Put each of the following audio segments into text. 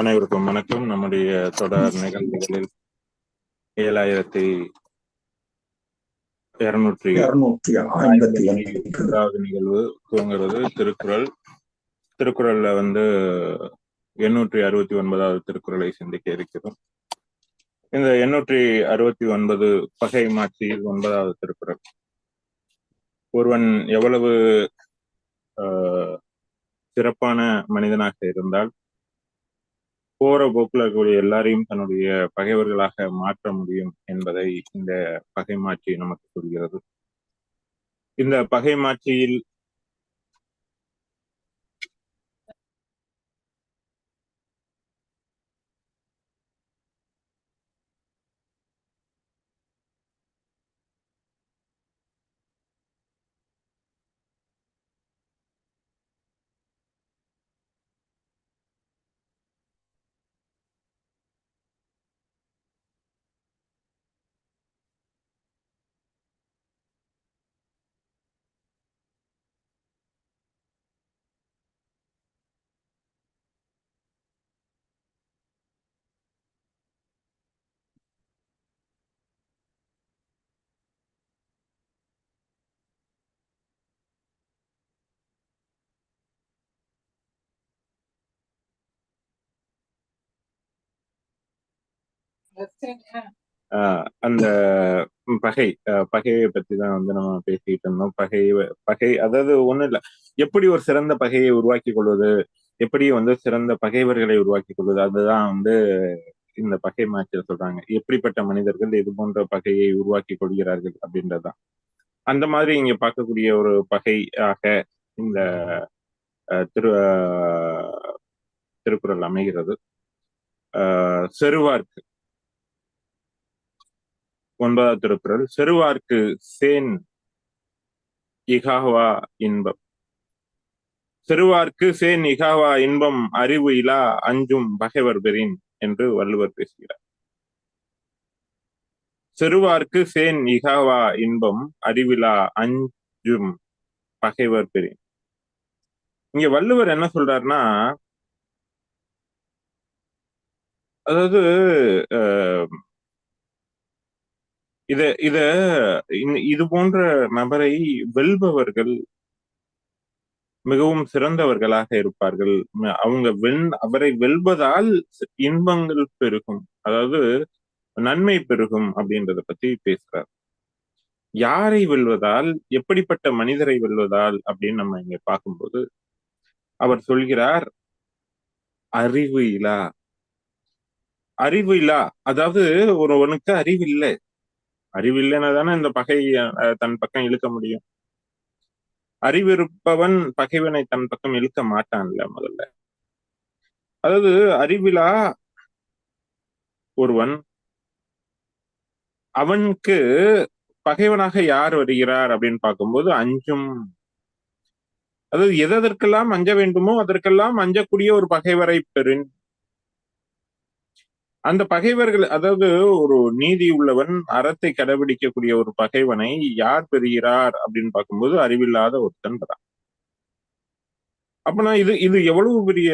அனைவருக்கும் வணக்கம். நம்முடைய தொடர் நிகழ்வுகளில் ஏழாயிரத்தி இருநூற்றி ஐம்பத்தி நிகழ்வு துவங்குறது திருக்குறள். திருக்குறள்ல வந்து எண்ணூற்றி அறுபத்தி ஒன்பதாவது திருக்குறளை சிந்திக்க இருக்கிறோம். இந்த எண்ணூற்றி அறுபத்தி ஒன்பது பகை மாட்சியில் ஒன்பதாவது திருக்குறள். ஒருவன் எவ்வளவு ஆஹ், சிறப்பான மனிதனாக இருந்தால் போற போக்குல இருக்கக்கூடிய எல்லாரையும் தன்னுடைய பகைவர்களாக மாற்ற முடியும் என்பதை இந்த பகை மாற்றி நமக்கு சொல்கிறது. இந்த பகை மாற்றியில் அந்த பகை பகையை பத்தி தான் வந்து நம்ம பேசிட்டு இருந்தோம். பகை பகை அதாவது ஒண்ணும் இல்ல. எப்படி ஒரு சிறந்த பகையை உருவாக்கி கொள்வது? எப்படி வந்து சிறந்த பகைவர்களை உருவாக்கி கொள்வது? அதுதான் வந்து இந்த பகை மாற்றில் சொல்றாங்க. எப்படிப்பட்ட மனிதர்கள் இது போன்ற பகையை உருவாக்கி கொள்கிறார்கள் அப்படின்றதுதான். அந்த மாதிரி இங்க பார்க்கக்கூடிய ஒரு பகையாக இந்த திரு திருக்குறள் அமைகிறது. செருவார்க்கு. ஒன்பதாவது திருக்குறள் செருவார்க்கு சேன் இகாவா இன்பம். செருவார்க்கு சேன் இகாவா இன்பம் அறிவு இலா அஞ்சும் பகைவர் பெறின் என்று வள்ளுவர் பேசுகிறார். செருவார்க்கு சேன் இகாவா இன்பம் அறிவிலா அஞ்சும் பகைவர் பெறின். இங்க வள்ளுவர் என்ன சொல்றாருன்னா அதாவது அஹ், இத இத இது போன்ற நபரை வெல்பவர்கள் மிகவும் சிறந்தவர்களாக இருப்பார்கள். அவங்க வெண் அவரை வெல்வதால் இன்பங்கள் பெருகும். அதாவது நன்மை பெருகும் அப்படின்றத பத்தி பேசுறார். யாரை வெல்வதால் எப்படிப்பட்ட மனிதரை வெல்வதால் அப்படின்னு நம்ம இங்க பார்க்கும்போது அவர் சொல்கிறார் அறிவு இலா அறிவு இல்லா. அதாவது ஒருவனுக்கு அறிவு இல்லை. அறிவு இல்லைன்னா தானே இந்த பகை தன் பக்கம் இழுக்க முடியும். அறிவிருப்பவன் பகைவனை தன் பக்கம் இழுக்க மாட்டான்ல முதல்ல. அதாவது அறிவிலா ஒருவன் அவனுக்கு பகைவனாக யார் வருகிறார் அப்படின்னு பார்க்கும்போது அஞ்சும். அதாவது எதற்கெல்லாம் அஞ்ச வேண்டுமோ அதற்கெல்லாம் அஞ்சக்கூடிய ஒரு பகைவரை பெறின். அந்த பகைவர்கள் அதாவது ஒரு நீதி உள்ளவன் அறத்தை கடைபிடிக்கக்கூடிய ஒரு பகைவனை யார் பெறுகிறார் அப்படின்னு பார்க்கும்போது அறிவில்லாத ஒருத்தன் பெறான் அப்பனா இது இது எவ்வளவு பெரிய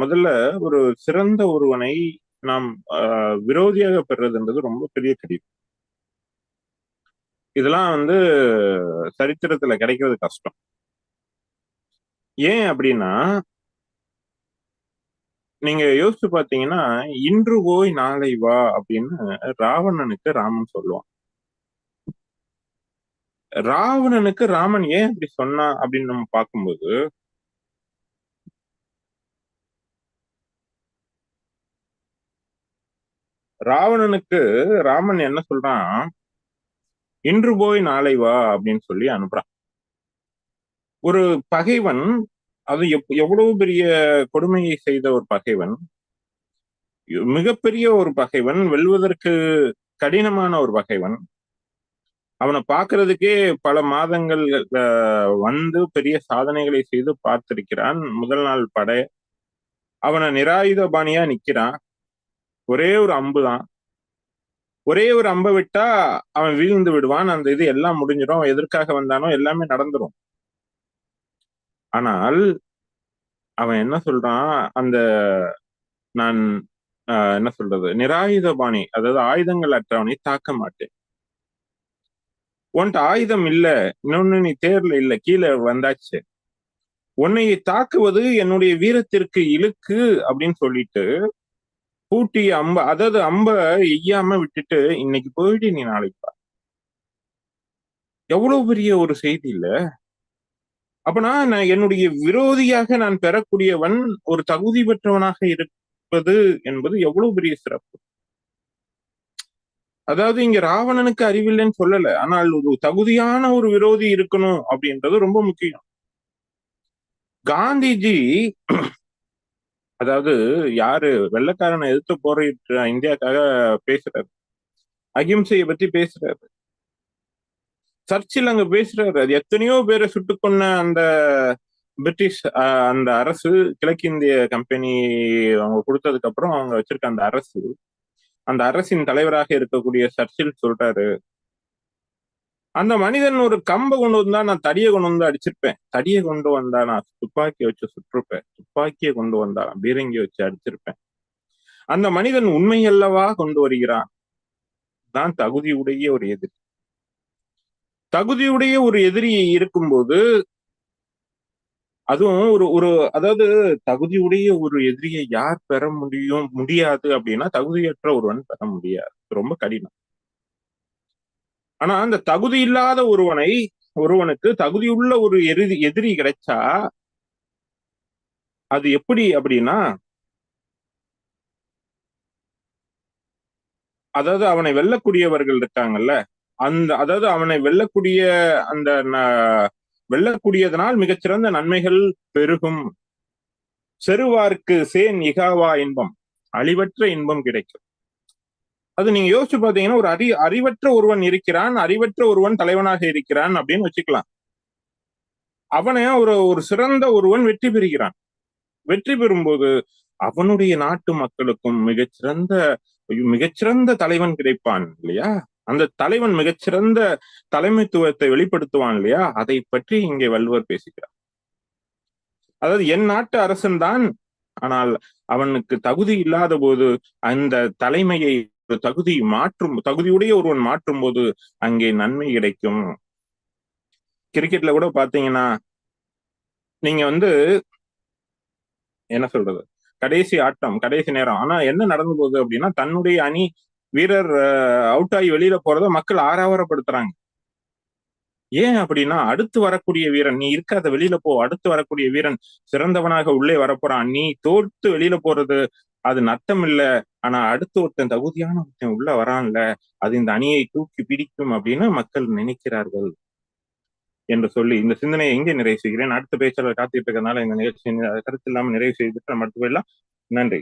முதல்ல ஒரு சிறந்த ஒருவனை நாம் ஆஹ், விரோதியாக பெறுறதுன்றது ரொம்ப பெரிய கடிதம் இதெல்லாம் வந்து சரித்திரத்துல கிடைக்கிறது கஷ்டம். ஏன் அப்படின்னா நீங்க யோசிச்சு பாத்தீங்கன்னா இன்று போய் நாளை வா அப்படின்னு ராவணனுக்கு ராமன் சொல்லுவான். ராவணனுக்கு ராமன் ஏன் அப்படி சொன்னா அப்படின்னு நம்ம பார்க்கும்போது ராவணனுக்கு ராமன் என்ன சொல்றான்? இன்று போய் நாளை வா அப்படின்னு சொல்லி அனுப்புறான். ஒரு பகைவன் அது எப்- எவ்வளவு பெரிய கொடுமையை செய்த ஒரு பகைவன் மிகப்பெரிய ஒரு பகைவன் வெல்வதற்கு கடினமான ஒரு பகைவன் அவனை பார்க்கறதுக்கே பல மாதங்கள் வந்து பெரிய சாதனைகளை செய்து பார்த்திருக்கிறான். முதல் நாள் படை. அவனை நிராயுதபாணியா நிக்கிறான். ஒரே ஒரு அம்பு தான். ஒரே ஒரு அம்பை விட்டா அவன் வீழ்ந்து விடுவான். அந்த இது எல்லாம் முடிஞ்சிடும் எதற்காக வந்தானோ எல்லாமே நடந்துரும். ஆனால் அவன் என்ன சொல்றான்? அந்த நான் என்ன சொல்றது? நிராயுதபாணி அதாவது ஆயுதங்கள் அற்றவனை தாக்க மாட்டேன். உன்கிட்ட ஆயுதம் இல்ல இன்னொன்னு நீ தேர்ல இல்ல கீழே வந்தாச்சு. உன்னை தாக்குவது என்னுடைய வீரத்திற்கு இழுக்கு அப்படின்னு சொல்லிட்டு பூட்டி அம்ப அதாவது அம்ப எய்யாம விட்டுட்டு இன்னைக்கு போயிட்டு நீ நாளைக்கு வா. எவ்வளவு பெரிய ஒரு செய்தி இல்ல? அப்பனா நான் என்னுடைய விரோதியாக நான் பெறக்கூடியவன் ஒரு தகுதி பெற்றவனாக இருப்பது என்பது எவ்வளவு பெரிய சிறப்பு? அதாவது இங்க ராவணனுக்கு அறிவில்லைன்னு சொல்லல. ஆனால் ஒரு தகுதியான ஒரு விரோதி இருக்கணும் அப்படின்றது ரொம்ப முக்கியம். காந்திஜி அதாவது யாரு வெள்ளக்காரனை எதிர்த்து போரிட்டு இந்தியாக்காக பேசுறாரு. அகிம்சையை பத்தி பேசுறாரு. சர்ச்சில் அங்க பேசுறாரு. அது எத்தனையோ பேரை சுட்டு கொன்ன அந்த பிரிட்டிஷ் அந்த அரசு கிழக்கிந்திய கம்பெனி அவங்க கொடுத்ததுக்கு அப்புறம் அவங்க வச்சிருக்க அந்த அரசு அந்த அரசின் தலைவராக இருக்கக்கூடிய சர்ச்சில் சொல்றாரு. அந்த மனிதன் ஒரு கம்பை கொண்டு வந்தா நான் தடியை கொண்டு வந்து அடிச்சிருப்பேன். தடியை கொண்டு வந்தா நான் துப்பாக்கி வச்சு சுட்டிருப்பேன். துப்பாக்கியை கொண்டு வந்தா நான் பீரங்கி வச்சு அடிச்சிருப்பேன். அந்த மனிதன் உண்மையல்லவா கொண்டு வருகிறான்? தான் தகுதியுடைய ஒரு எதிரி. தகுதியுடைய ஒரு எதிரி இருக்கும்போது அதுவும் ஒரு ஒரு அதாவது தகுதியுடைய ஒரு எதிரியை யார் பெற முடியும் முடியாது அப்படின்னா தகுதியற்ற ஒருவன் பெற முடியாது. ரொம்ப கடினம். ஆனா அந்த தகுதி இல்லாத ஒருவனை ஒருவனுக்கு தகுதியுள்ள ஒரு எதிரி எதிரி கிடைச்சா அது எப்படி அப்படின்னா அதாவது அவனை வெல்லக்கூடியவர்கள் இருக்காங்கல்ல அந்த அதாவது அவனை வெல்லக்கூடிய அந்த ந- வெல்லக்கூடியதனால் மிகச்சிறந்த நன்மைகள் பெருகும். செருவார்க்கு சேன் இகாவா இன்பம் அழிவற்ற இன்பம் கிடைக்கும். அது நீங்க யோசிச்சு பாத்தீங்கன்னா ஒரு அறி அறிவற்ற ஒருவன் இருக்கிறான் அறிவற்ற ஒருவன் தலைவனாக இருக்கிறான் அப்படின்னு வச்சுக்கலாம். அவனை ஒரு ஒரு சிறந்த ஒருவன் வெற்றி பெறுகிறான். வெற்றி பெறும்போது அவனுடைய நாட்டு மக்களுக்கும் மிகச்சிறந்த மிகச்சிறந்த தலைவன் கிடைப்பான் இல்லையா? அந்த தலைவன் மிகச்சிறந்த தலைமைத்துவத்தை வெளிப்படுத்துவான் இல்லையா? அதை பற்றி இங்கே வள்ளுவர் பேசுகிறார். அதாவது என் நாட்டு அரசன் தான் ஆனால் அவனுக்கு தகுதி இல்லாத போது அந்த தலைமையை தகுதி மாற்றும் தகுதியுடைய ஒருவன் மாற்றும் போது அங்கே நன்மை கிடைக்கும். கிரிக்கெட்ல கூட பாத்தீங்கன்னா நீங்க வந்து என்ன சொல்றது? கடைசி ஆட்டம் கடைசி நேரம். ஆனா என்ன நடந்து போகுது அப்படின்னா தன்னுடைய அணி வீரர் அவுட் ஆகி வெளியில போறத மக்கள் ஆரவாரப்படுத்துறாங்க. ஏன் அப்படின்னா அடுத்து வரக்கூடிய வீரன் நீ இருக்காத வெளியில போ அடுத்து வரக்கூடிய வீரன் சிறந்தவனாக உள்ளே வரப்போறான். நீ தோற்று வெளியில போறது அது நட்டம் இல்ல. ஆனா அடுத்து ஒருத்தன் தகுதியான ஒருத்தன் உள்ள வரான்ல அது இந்த அணியை தூக்கி பிடிக்கும் அப்படின்னு மக்கள் நினைக்கிறார்கள் என்று சொல்லி இந்த சிந்தனையை எங்கே நிறைவு செய்கிறேன். அடுத்த பேச்சாளர் காத்துட்டு இருக்கிறதுனால இந்த நிகழ்ச்சி கருத்து இல்லாமல் நிறைவு செய்துட்டு நம்ம அடுத்து போயிடலாம். நன்றி.